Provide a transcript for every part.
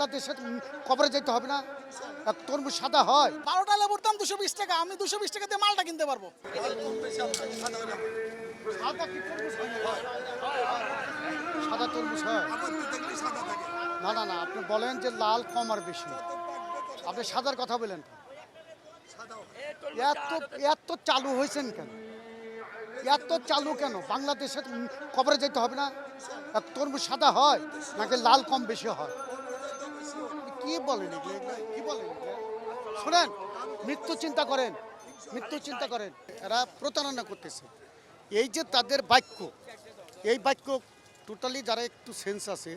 বাংলাদেশে উম কবরে যেতে হবে না? তরমুজ সাদা হয়। বারোটা লেবুর দাম দুশো বিশ টাকা আমি দুশো বিশ টাকা দিয়ে মালটা কিনতে পারব। সাদা তরমুজ হয়? না না না আপনি বলেন যে লাল কম আর বেশি। আপনি সাদার কথা বলেন। এত এত চালু হয়েছেন কেন? এত চালু কেন? বাংলাদেশে উম কবরে যেতে হবে না? তরমুজ সাদা হয় নাকি লাল কম বেশি হয়? কি বলেন? কি বলেন শোনেন, মৃত্যু চিন্তা করেন, মৃত্যু চিন্তা করেন। এরা প্রতারণা করতেছে। এই যে তাদের বাক্য, এই বাক্য টোটালি যারা একটু সেন্স আছে,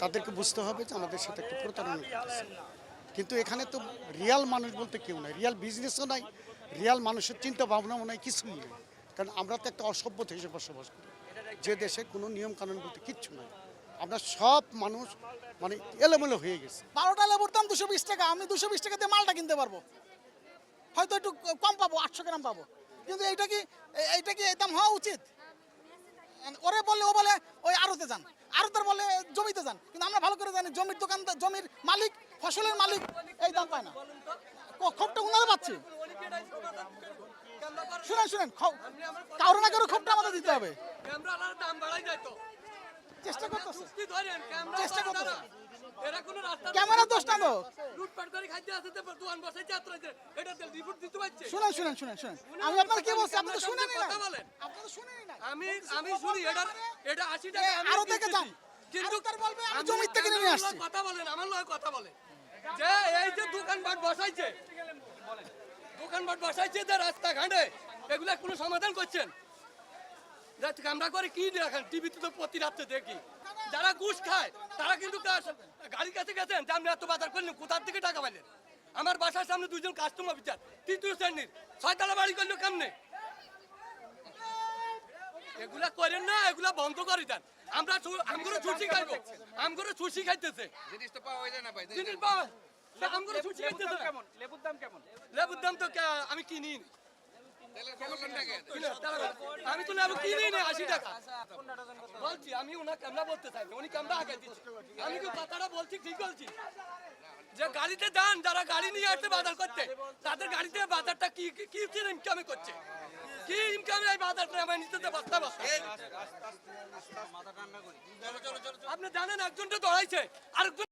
তাদেরকে বুঝতে হবে যে আমাদের সাথে একটু প্রতারণা করতেছে। কিন্তু এখানে তো রিয়াল মানুষ বলতে কেউ নাই রিয়াল বিজনেসও নাই রিয়াল মানুষের চিন্তা ভাবনাও নাই, কিছুই নেই। কারণ আমরা তো একটা অসভ্য দেশে বসবাস করি। যে দেশে কোনো নিয়ম কানুন বলতে কিচ্ছু নাই। আমরা সব মানুষ মানে এলোমেলো হয়ে গেছে। বারোটা লেবুর দাম দুশো বিশ টাকা আমি দুশো বিশ টাকা দিয়ে মালটা কিনতে পারব। হয়তো একটু কম পাবো আটশো গ্রাম পাবো। কিন্তু এইটা কি এইটা কি এই দাম হওয়া উচিত? ওরে বললে ও বলে ওই আড়তে যান। আড়তের বলে জমিতে যান। কিন্তু আমরা ভালো করে জানি জমির দোকান জমির মালিক ফসলের মালিক এই দাম পায় না। ক্ষোভটা উনারা পাচ্ছে। শুনেন শুনেন কারও না কারও ক্ষোভটা আমাদের দিতে হবে। ক্যামেরার দাম বাড়াই যায় তো। চেষ্টা করতেছে। কি ধরেন ক্যামেরা চেষ্টা করতেছে। এরা কোনো রাস্তা ক্যামেরা দোষ না তো লুটপাট করে খাইতে আসে তো দোকান বসাই যাত্রা এটা রিপোর্ট দিতে পারছে। শুনেন শুনেন শুনেন শুনেন। আমি আপনার কি বলছি? আপনি তো না। কথা বলেন। আপনি তো শুনেনই না। আমি আমি শুনি এটা এটা 80 টাকা আমি আরও থেকে যান। কিন্তু তার বলবে আমি জমির থেকে নিয়ে আসছি। কথা বলেন আমার লগে কথা বলেন। যে এই যে দোকানপাট বসাইছে দোকানপাট বসাইছে যে রাস্তা ঘাটে এগুলা কোনো সমাধান করছেন? আমরা করে কি দেখেন টিভিতে তো প্রতি রাত্রে দেখি। যারা ঘুষ খায় তারা কিন্তু গাড়ির কাছে গেছেন যে আপনি এত বাজার করলেন কোথার থেকে টাকা পাইলেন? আমার বাসার সামনে দুজন কাস্টমার বিচার তৃতীয় শ্রেণির। ছয়তলা বাড়ি করল কেমনে? এগুলা করেন না এগুলা বন্ধ করে দেন। আমরা আমগুলো সুশি খাইবো। আমগুলো সুশি খাইতেছে। জিনিস তো পাওয়া যায় না ভাই জিনিস পাওয়া আমগুলো সুশি খাইতেছে। কেমন? লেবুর দাম কেমন? লেবুর দাম তো আমি কিনি আমি তো লেবু কিনি নি আশি টাকা। বলছি আমি ওনাকে আমরা বলতে চাই উনি কামরা আগে দিচ্ছি আমি কি কথাটা বলছি ঠিক বলছি? যে গাড়িতে যান যারা গাড়ি নিয়ে আসছে বাজার করতে তাদের গাড়িতে বাজারটা কি কি কি ইনকামে করছে? কি ইনকামে এই বাজারটা? আমার নিতে বস্তা আপনি জানেন একজন তো দৌড়াইছে আরেকজন